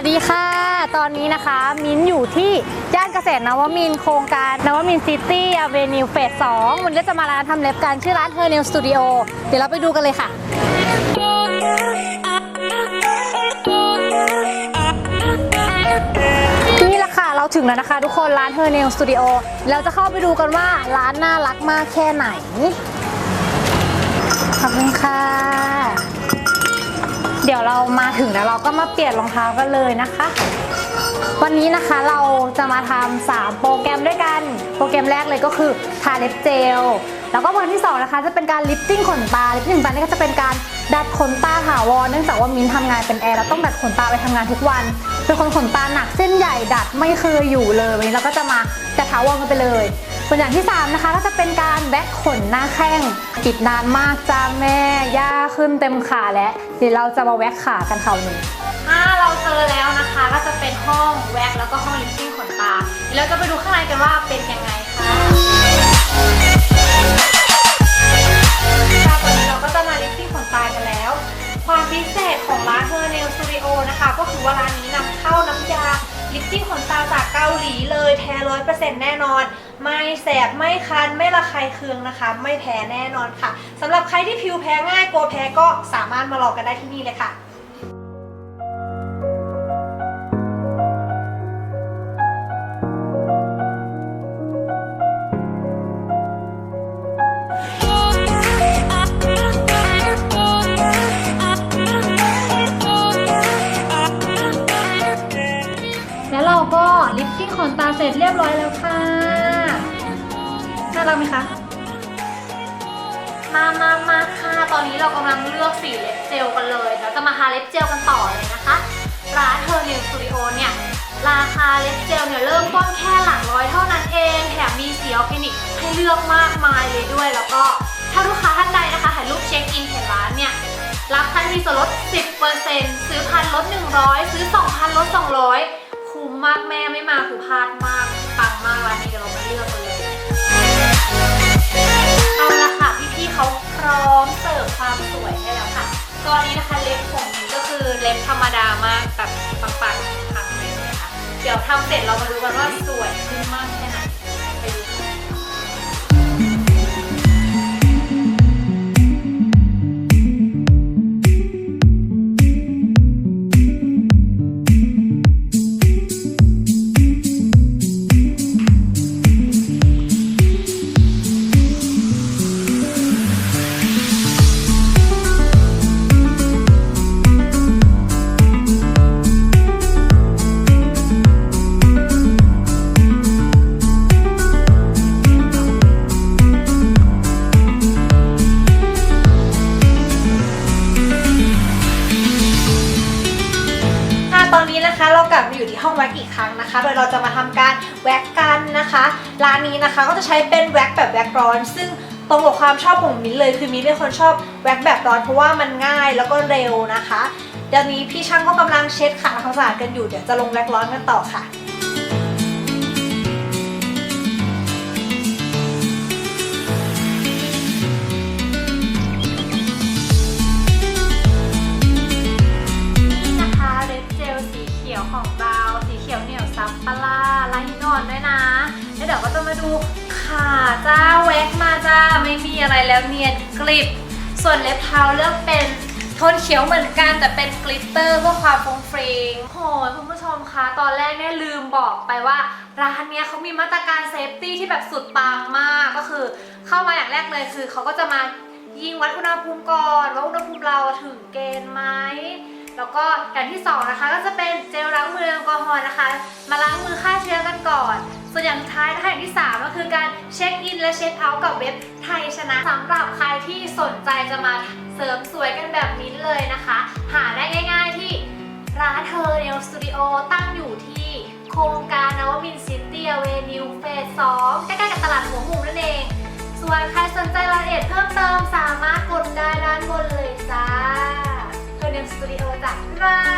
วัสดีค่ะ ตอนนี้นะคะมิ้นอยู่ที่ย่านเกษตรนวมินโครงการนวมินซิตี้อเวนิวเฟส2วันนี้ก็จะมาร้านทำเล็บกันชื่อร้านเฮอร์เนลสตูดิโอเดี๋ยวเราไปดูกันเลยค่ะ นี่แหละค่ะ เราถึงแล้วนะคะ ทุกคนร้านเฮอร์เนลสตูดิโอเราจะเข้าไปดูกันว่าร้านน่ารักมากแค่ไหน ขอบคุณค่ะ เดี๋ยวเรามาถึงแล้วเราก็มาเปลี่ยนรองเท้ากันเลยนะคะ วันนี้นะคะเราจะมาทำสามโปรแกรมด้วยกัน โปรแกรมแรกเลยก็คือทาเล็บเจล แล้วก็วันที่สองนะคะจะเป็นการลิฟติ้งขนตา ลิฟติ้งขนตานี่ก็จะเป็นการดัดขนตาถาวร เนื่องจากว่ามิ้นทำงานเป็นแอร์เราต้องดัดขนตาไปทำงานทุกวัน เป็นคนขนตาหนักเส้นใหญ่ดัดไม่เคยอยู่เลยวันนี้เราก็จะมาดัดถาวรกันไปเลย ส่วนอย่างที่สามนะคะก็จะเป็นการแว็กขนหน้าแข้งปิดนานมากจ้าแม่ย่าขึ้นเต็มขาแล้วเดี๋ยวเราจะมาแว็กขากันค่ะวันนี้ถ้าเราเจอแล้วนะคะก็จะเป็นห้องแว็กแล้วก็ห้องลิฟติ้งขนตาเดี๋ยวเราจะไปดูข้างในกันว่าเป็นยังไงค่ะค่ะตอนนี้เราก็จะมาลิฟติ้งขนตากันแล้ว ความพิเศษของร้านเฮอร์เนลสตูดิโอนะคะ ก็คือว่าร้านนี้นำเข้าน้ำยา ลิปติ้งขนตาจากเกาหลีเลยแท้ร้อยเปอร์เซ็นต์แน่นอน ไม่แสบไม่คัน ไม่ระคายเคืองนะคะ ไม่แพ้แน่นอนค่ะสำหรับใครที่ผิวแพ้ง่ายกลัวแพ้ก็สามารถมาลองกันได้ที่นี่เลยค่ะ ลิฟติ้งขนตาเสร็จเรียบร้อยแล้วค่ะ น่ารักไหมคะ มามามาค่ะ ตอนนี้เรากำลังเลือกสีเล็บเจลกันเลยเราจะมาทาเล็บเจลกันต่อเลยนะคะ ร้านเทอร์นิวสตูดิโอเนี่ย ราคาเล็บเจลเนี่ยเริ่มต้นแค่หลักร้อยเท่านั้นเอง แถมมีสีออร์แกนิกให้เลือกมากมายเลยด้วย แล้วก็ถ้าลูกค้าท่านใดนะคะถ่ายรูปเช็คอินเห็นร้านเนี่ยรับทันทีส่วนลด 10%ซื้อพันลด 100 ซื้อ 2,000 ลด 200 มากแม่ไม่มาคือพลาดมากปังมากร้านนี้เดี๋ยวเรามาเลือกกันเลยเอาละค่ะพี่ๆเขาพร้อมเสิร์ฟความสวยให้แล้วค่ะ ตอนนี้นะคะเล็บผมนี้ก็คือเล็บธรรมดามากแบบปังๆพังเลยนะคะเดี๋ยวทำเสร็จเรามาดูกันว่าสวยขึ้นมากแค่ไหน นะคะ เรากลับมาอยู่ที่ห้องแว็กอีกครั้งนะคะ โดยเราจะมาทำการแว็กกันนะคะ ร้านนี้นะคะก็จะใช้เป็นแว็กแบบแว็กร้อน ซึ่งตรงกับความชอบของมิ้นเลยคือมิ้นเป็นคนชอบแว็กแบบร้อนเพราะว่ามันง่ายแล้วก็เร็วนะคะเดี๋ยวนี้พี่ช่างก็กำลังเช็ดขาทำความสะอาดกันอยู่เดี๋ยวจะลงแว็กร้อนกันต่อค่ะ ยวของเราสีเขียวเหนียวซับปลาลายหินอ่อนด้วยนะแล้วเดี๋ยวก็จะมาดูขาจ้าแว็กมาจ้าไม่มีอะไรแล้วเนียนกริบ ส่วนเล็บเท้าเลือกเป็นโทนเขียวเหมือนกันแต่เป็นกลิตเตอร์เพื่อความฟรุ้งฟริงโหยคุณผู้ชมคะตอนแรกเนี่ยลืมบอกไปว่า ร้านเนี้ยเขามีมาตรการเซฟตี้ที่แบบสุดปังมากก็คือ เข้ามาอย่างแรกเลยคือเขาก็จะมายิงวัดอุณหภูมิก่อนว่าอุณหภูมิเราถึงเกณฑ์ไหม แล้วก็อย่างที่สองนะคะก็จะเป็นเจลล้างมือแอลกอฮอล์นะคะ มาล้างมือฆ่าเชื้อกันก่อน ส่วนอย่างท้ายนะคะอย่างที่สามก็คือการเช็คอินและเช็คเอาท์กับเว็บไทยชนะสำหรับใครที่สนใจจะมาเสริมสวยกันแบบนี้เลยนะคะ หาได้ง่าย ๆที่ร้านเธอเนลสตูดิโอตั้งอยู่ที่โครงการนวมินซิตี้เวนิวเฟสสองใกล้ๆกับตลาดหัวมุมนั่นเอง ส่วนใครสนใจรายละเอียดเพิ่มเติมสามารถกดได้ด้านบน 拜。